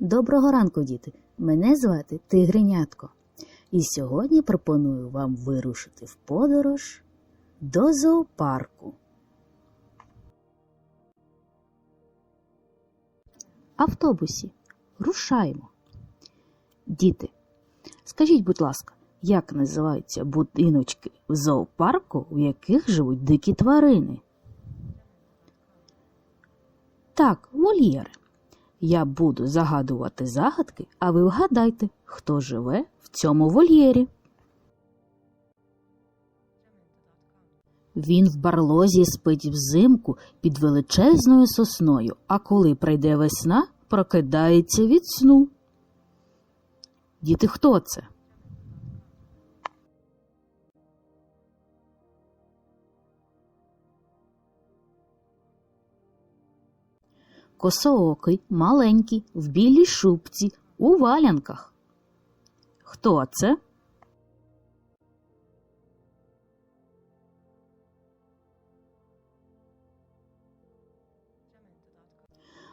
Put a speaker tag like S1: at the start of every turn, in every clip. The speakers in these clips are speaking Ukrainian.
S1: Доброго ранку, діти! Мене звати Тигренятко. І сьогодні пропоную вам вирушити в подорож до зоопарку. Автобусі. Рушаємо. Діти, скажіть, будь ласка, як називаються будиночки в зоопарку, в яких живуть дикі тварини? Так, вольєри. Я буду загадувати загадки, а ви вгадайте, хто живе в цьому вольєрі. Він в барлозі спить взимку під величезною сосною, а коли прийде весна, прокидається від сну. Діти, хто це? Косоокий, маленький, в білій шубці, у валянках. Хто це?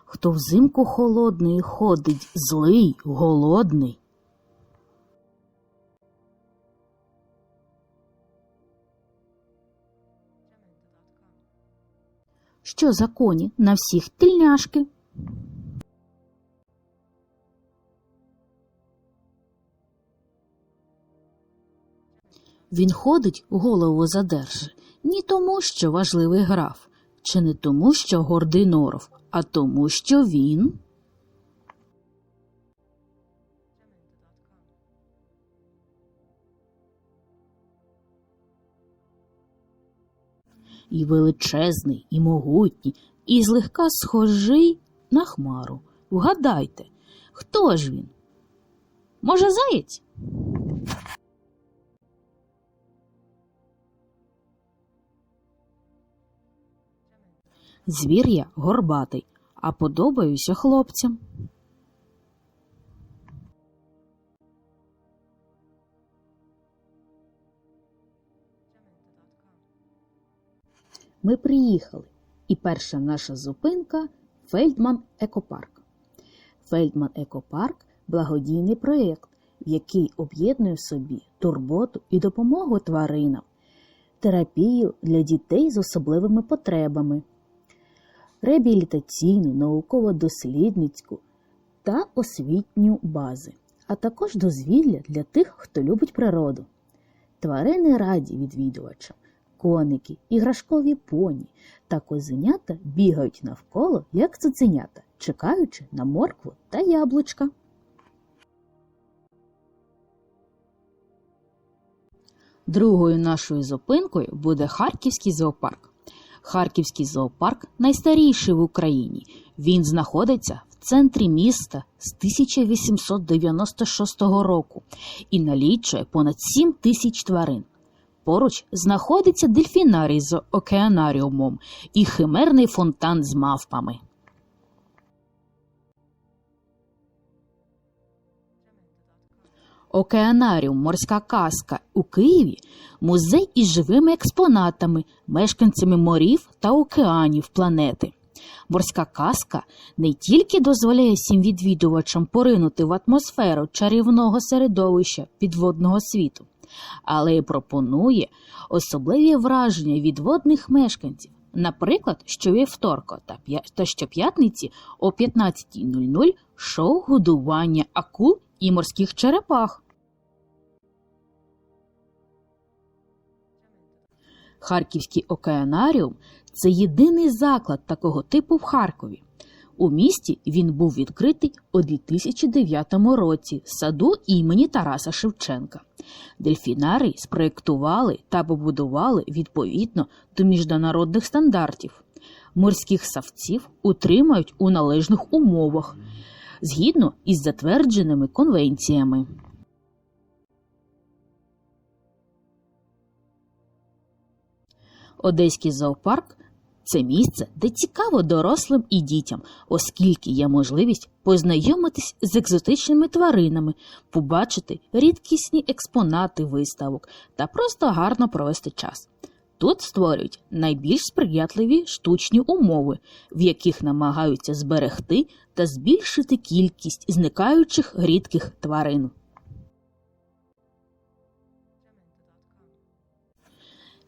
S1: Хто взимку холодний ходить, злий, голодний. Що за коні на всіх тільняшки? Він ходить, голову задерже, ні тому, що важливий граф, чи не тому, що гордий норов, а тому, що він. І величезний, і могутній, і злегка схожий на хмару. Вгадайте, хто ж він? Може, заєць? Звір я горбатий, а подобаюся хлопцям. Ми приїхали, і перша наша зупинка Фельдман Екопарк. Фельдман Екопарк благодійний проєкт, в який об'єднує в собі турботу і допомогу тваринам, терапію для дітей з особливими потребами, реабілітаційну, науково-дослідницьку та освітню бази, а також дозвілля для тих, хто любить природу. Тварини раді відвідувачам, коники, іграшкові поні та козенята бігають навколо, як цуценята, чекаючи на моркву та яблучка. Другою нашою зупинкою буде Харківський зоопарк. Харківський зоопарк найстаріший в Україні. Він знаходиться в центрі міста з 1896 року і налічує понад 7 тисяч тварин. Поруч знаходиться дельфінарій з океанаріумом і химерний фонтан з мавпами. Океанаріум Морська казка у Києві музей із живими експонатами, мешканцями морів та океанів планети. Морська казка не тільки дозволяє всім відвідувачам поринути в атмосферу чарівного середовища підводного світу, але й пропонує особливі враження від водних мешканців. Наприклад, щовівторка та п'я- та щоп'ятниці о 15.00 шоу годування акул і морських черепах. Харківський океанаріум це єдиний заклад такого типу в Харкові. У місті він був відкритий у 2009 році в саду імені Тараса Шевченка. Дельфінарій спроєктували та побудували відповідно до міжнародних стандартів. Морських савців утримають у належних умовах згідно із затвердженими конвенціями. Одеський зоопарк це місце, де цікаво дорослим і дітям, оскільки є можливість познайомитись з екзотичними тваринами, побачити рідкісні експонати виставок та просто гарно провести час. Тут створюють найбільш сприятливі штучні умови, в яких намагаються зберегти та збільшити кількість зникаючих рідких тварин.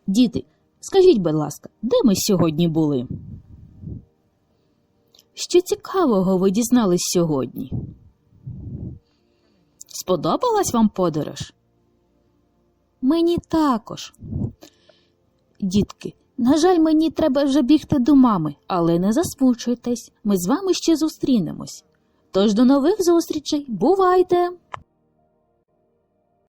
S1: Діти, скажіть, будь ласка, де ми сьогодні були? Що цікавого ви дізнались сьогодні? Сподобалась вам подорож? Мені також. Дітки, на жаль, мені треба вже бігти до мами, але не засмучуйтесь, ми з вами ще зустрінемось. Тож до нових зустрічей, бувайте!